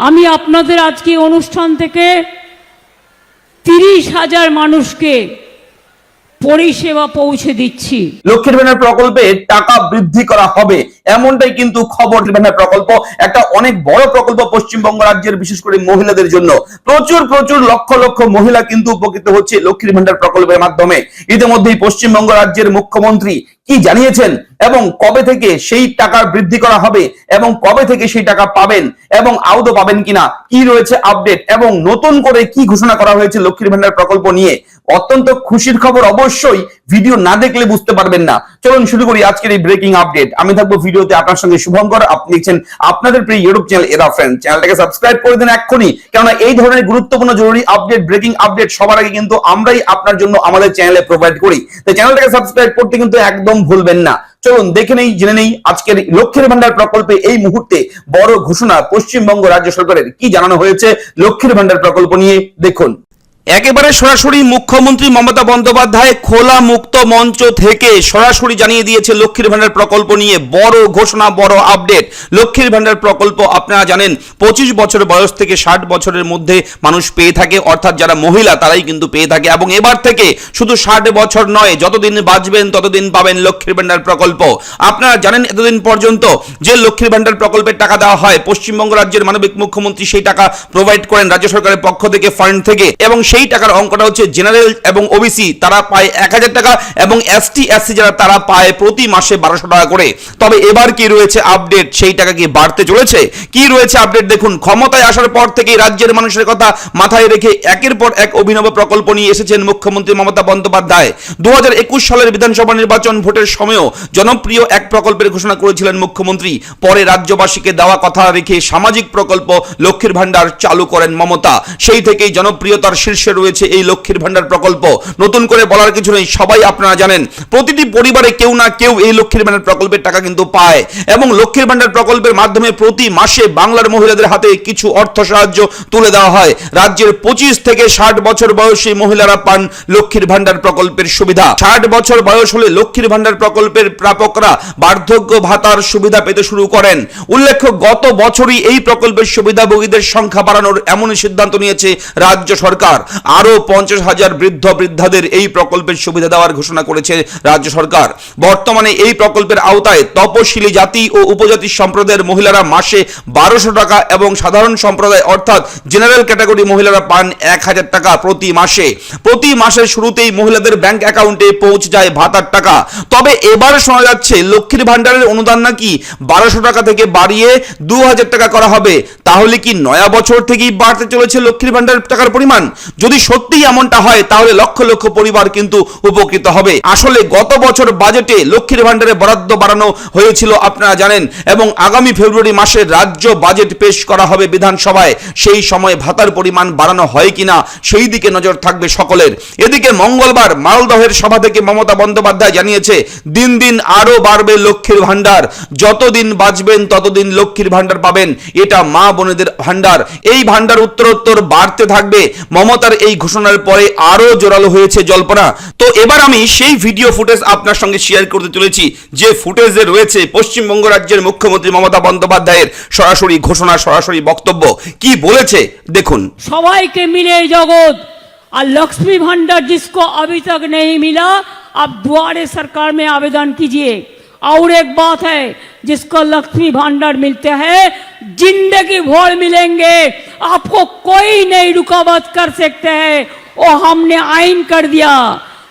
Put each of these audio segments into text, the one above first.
আমি আপনাদের আজকে অনুষ্ঠান থেকে তিরিশ হাজার মানুষকে পরিষেবা পৌঁছে দিচ্ছি। লক্ষ্মীর ভান্ডার প্রকল্পে টাকা বৃদ্ধি করা হবে, এমনটাই কিন্তু খবর ভান্ডার প্রকল্প। একটা অনেক বড় প্রকল্প পশ্চিমবঙ্গ রাজ্যের, বিশেষ করে মহিলাদের জন্য। প্রচুর প্রচুর, লক্ষ লক্ষ মহিলা কিন্তু উপকৃত হচ্ছে লক্ষ্মীর ভান্ডার প্রকল্পের মাধ্যমে। ইতিমধ্যেই পশ্চিমবঙ্গ রাজ্যের মুখ্যমন্ত্রী কি জানিয়েছেন এবং কবে থেকে সেই টাকা বৃদ্ধি করা হবে এবং কবে থেকে সেই টাকা পাবেন এবং আদৌ পাবেন কিনা, কি রয়েছে আপডেট এবং নতুন করে কি ঘোষণা করা হয়েছে লক্ষ্মীর ভান্ডার প্রকল্প নিয়ে? অত্যন্ত খুশির খবর অবশ্যই ভিডিও না দেখলে বুঝতে পারবেন না। চলুন শুরু করি আজকের এই ব্রেকিং আপডেট আমি থাকব ভিডিওতে আপনার সঙ্গে শুভঙ্কর। আপনি দেখছেন আপনাদের প্রিয় ইউটিউব চ্যানেল এরা ফ্রেন্ড চ্যানেলটাকে সাবস্ক্রাইব করে দেন এক্ষুনি। কেননা এই ধরনের গুরুত্বপূর্ণ জরুরি আপডেট ব্রেকিং আপডেট সবার আগে কিন্তু আমরাই আপনার জন্য আমাদের চ্যানেলে প্রোভাইড করি। তো চ্যানেলটাকে সাবস্ক্রাইব করতে কিন্তু একদম ভুলবেন না। চলুন দেখে নেই, জেনে নেই আজকের লক্ষ্মীর ভান্ডার প্রকল্পে এই মুহূর্তে বড় ঘোষণা পশ্চিমবঙ্গ রাজ্য সরকারের। কি জানানো হয়েছে লক্ষ্মীর ভান্ডার প্রকল্প নিয়ে? দেখুন। একেবারে সরাসরি মুখ্যমন্ত্রী মমতা বন্দ্যোপাধ্যায় খোলা মুক্ত মঞ্চ থেকে সরাসরি জানিয়ে দিয়েছে লক্ষ্মীর ভান্ডার প্রকল্প নিয়ে বড় ঘোষণা, বড় আপডেট। লক্ষ্মীর ভান্ডার প্রকল্প আপনারা জানেন, পঁচিশ বছর বয়স থেকে ষাট বছরের মধ্যে মানুষ পেয়ে থাকে, অর্থাৎ যারা মহিলা তারাই কিন্তু পেয়ে থাকে। এবং এবার থেকে শুধু ষাট বছর নয়, যতদিন বাঁচবেন ততদিন পাবেন লক্ষ্মীর ভান্ডার প্রকল্প। আপনারা জানেন, এতদিন পর্যন্ত যে লক্ষ্মীর ভান্ডার প্রকল্পের টাকা দেওয়া হয়, পশ্চিমবঙ্গ রাজ্যের মানবিক মুখ্যমন্ত্রী সেই টাকা প্রোভাইড করেন, রাজ্য সরকারের পক্ষ থেকে ফান্ড থেকে। এবং সেই টাকার অঙ্কটা হচ্ছে জেনারেল এবং ওবিসি তারা পায় এক হাজার টাকা এবং এসটি এসসি যারা, তারা পায় প্রতি মাসে বারোশো টাকা করে। তবে এবার কি রয়েছে আপডেট সেই টাকা কি বাড়তে চলেছে? কি রয়েছে আপডেট দেখুন, ক্ষমতায় আসার পর থেকেই রাজ্যের মানুষের কথা মাথায় রেখে একের পর এক অভিনব প্রকল্প নিয়ে এসেছেন মুখ্যমন্ত্রী মমতা বন্দ্যোপাধ্যায়। দু হাজার একুশ সালের বিধানসভা নির্বাচন ভোটের সময়ও জনপ্রিয় এক প্রকল্পের ঘোষণা করেছিলেন মুখ্যমন্ত্রী। পরে রাজ্যবাসীকে দেওয়া কথা রেখে সামাজিক প্রকল্প লক্ষ্মীর ভাণ্ডার চালু করেন মমতা। সেই থেকেই জনপ্রিয়তার শীর্ষে রয়েছে এই লক্ষ্মীর ভান্ডার প্রকল্প। নতুন করে বলার কিছু নেই, সবাই আপনারা জানেন, প্রতিটি পরিবারে কেউ না কেউ এই লক্ষ্মীর ভান্ডার প্রকল্পের টাকা কিন্তু পায়। এবং লক্ষ্মীর ভান্ডার প্রকল্পের মাধ্যমে প্রতি মাসে বাংলার মহিলাদের হাতে কিছু অর্থ সাহায্য তুলে দেওয়া হয়। রাজ্যের পঁচিশ থেকে ষাট বছর বয়সী মহিলারা পান লক্ষ্মীর ভান্ডার প্রকল্পের সুবিধা। ষাট বছর বয়স হলে লক্ষ্মীর ভান্ডার প্রকল্পের প্রাপকরা বার্ধক্য ভাতার সুবিধা পেতে শুরু করেন। উল্লেখ্য, গত বছরই এই প্রকল্পের সুবিধাভোগীদের সংখ্যা বাড়ানোর এমনই সিদ্ধান্ত নিয়েছে রাজ্য সরকার। আরও পঞ্চাশ হাজার বৃদ্ধ বৃদ্ধাদের এই প্রকল্পের সুবিধা দেওয়ার ঘোষণা করেছে রাজ্য সরকার। বর্তমানে এই প্রকল্পের আওতায় তপশিলি জাতি ও উপজাতি সম্প্রদায়ের মহিলারা মাসে বারোশো টাকা এবং সাধারণ সম্প্রদায় অর্থাৎ জেনারেল ক্যাটাগরি মহিলারা পান এক হাজার টাকা প্রতি মাসে। প্রতি মাসের শুরুতেই মহিলাদের ব্যাংক অ্যাকাউন্টে পৌঁছে যায় ভাতার টাকা। তবে এবার শোনা যাচ্ছে লক্ষ্মীর ভান্ডারের অনুদান নাকি বারোশো টাকা থেকে বাড়িয়ে দু হাজার টাকা করা হবে। তাহলে কি নয়া বছর থেকেই বাড়তে চলেছে লক্ষ্মীর ভান্ডারের টাকার পরিমাণ? যদি সত্যিই এমনটা হয়, তাহলে লক্ষ লক্ষ পরিবার কিন্তু উপকৃত হবে। আসলে গত বছর বাজেটে লক্ষ্মীর ভান্ডারে বরাদ্দ বাড়ানো হয়েছিল, আপনারা জানেন, এবং আগামী ফেব্রুয়ারি মাসে রাজ্য বাজেট পেশ করা হবে বিধানসভায়। সেই সময় ভাতার পরিমাণ বাড়ানো হয় কিনা, সেই দিকে নজর থাকবে সকলের। এদিকে মঙ্গলবার মালদহের সভা থেকে মমতা বন্দ্যোপাধ্যায় জানিয়েছে, দিন দিন আরও বাড়বে লক্ষ্মীর ভান্ডার যতদিন বাঁচবেন, ততদিন লক্ষ্মীর ভান্ডার পাবেন। এটা মা বোনেদের ভান্ডার এই ভান্ডার উত্তরোত্তর বাড়তে থাকবে। মমতার এই ঘোষণার পরে আরো জোরালো হয়েছে জল্পনা তো এবার আমি সেই ভিডিও ফুটেজ আপনার সঙ্গে শেয়ার করতে চলেছি যে ফুটেজে রয়েছে পশ্চিমবঙ্গ রাজ্যের মুখ্যমন্ত্রী মমতা বন্দ্যোপাধ্যায়ের সরাসরি ঘোষণা সরাসরি বক্তব্য কি বলেছে দেখুন সবাইকে मिले जगत और लक्ष्मी भंडार जिसको अभी तक नहीं मिला आप दुआरे सरकार में आवेदन कीजिए और एक बात है जिसको लक्ष्मी भंडार मिलते हैं जिंदगी भर मिलेंगे आपको कोई नहीं रुकावट कर सकते हैं वो हमने आइन कर दिया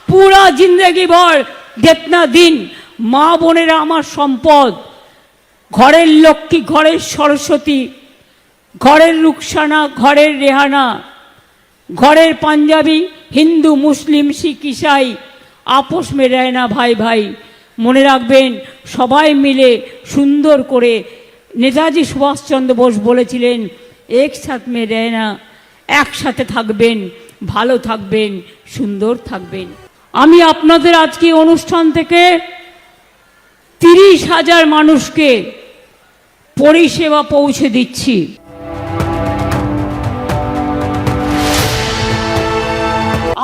पूरा जिंदगी भर जितना दिन মা বোনেরা আমার সম্পদ ঘরের লক্ষ্মী ঘরের সরস্বতী ঘরের রুকসানা ঘরের রেহানা ঘরের পাঞ্জাবি হিন্দু মুসলিম শিখ ইসাই আপোষ মে রয় না ভাই ভাই মনে রাখবেন সবাই মিলে সুন্দর করে নেতাজি সুভাষচন্দ্র বোস বলেছিলেন, একসাথ মে রয় না একসাথে থাকবেন, ভালো থাকবেন, সুন্দর থাকবেন। আমি আপনাদের আজকে অনুষ্ঠান থেকে তিরিশ হাজার মানুষকে পরিষেবা পৌঁছে দিচ্ছি।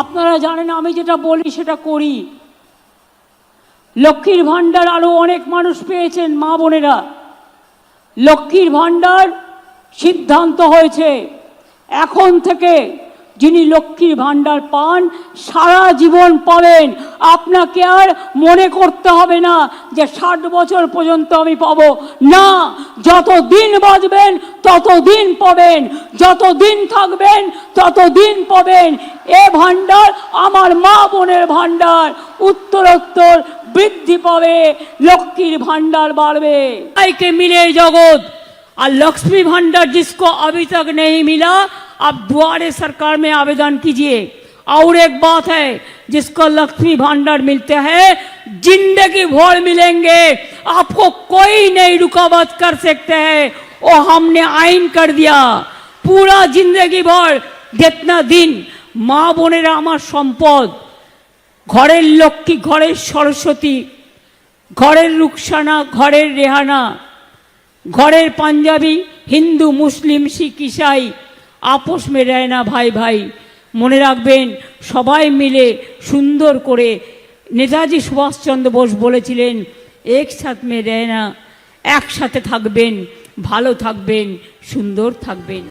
আপনারা জানেন, আমি যেটা বলি, সেটা করি। লক্ষ্মীর ভাণ্ডার আরও অনেক মানুষ পেয়েছেন, মা বোনেরা। লক্ষ্মীর ভাণ্ডার সিদ্ধান্ত হয়েছে। এখন থেকে যিনি লক্ষ্মীর ভাণ্ডার পান, সারা জীবন পাবেন। আপনাকে আর মনে করতে হবে না যে ষাট বছর পর্যন্ত আমি পাব। না যত দিন বাঁচবেন তত দিন পাবেন। যত দিন থাকবেন তত দিন পাবেন। এ ভাণ্ডার আমার মা বোনের ভাণ্ডার। উত্তরোত্তর বৃদ্ধি পাবে লক্ষ্মীর ভাণ্ডার বাড়বে के मिले जगत और लक्ष्मी भंडार जिसको अभी तक नहीं मिला आप द्वारे सरकार में आवेदन कीजिए और एक बात है जिसको लक्ष्मी भंडार मिलते हैं जिंदगी भर मिलेंगे आपको कोई नहीं रुकावट कर सकते हैं और हमने आइन कर दिया पूरा जिंदगी भर जितना दिन মা বোনেরা আমার সম্পদ ঘরের লক্ষ্মী, ঘরের সরস্বতী, ঘরের রুকসানা, ঘরের রেহানা, ঘরের পাঞ্জাবি, হিন্দু, মুসলিম, শিখ, ইসাই, আপোষ মে রয় না ভাই ভাই। মনে রাখবেন, সবাই মিলে সুন্দর করে নেতাজি সুভাষচন্দ্র বোস বলেছিলেন একসাথ মে রয় না, একসাথে থাকবেন, ভালো থাকবেন, সুন্দর থাকবেন।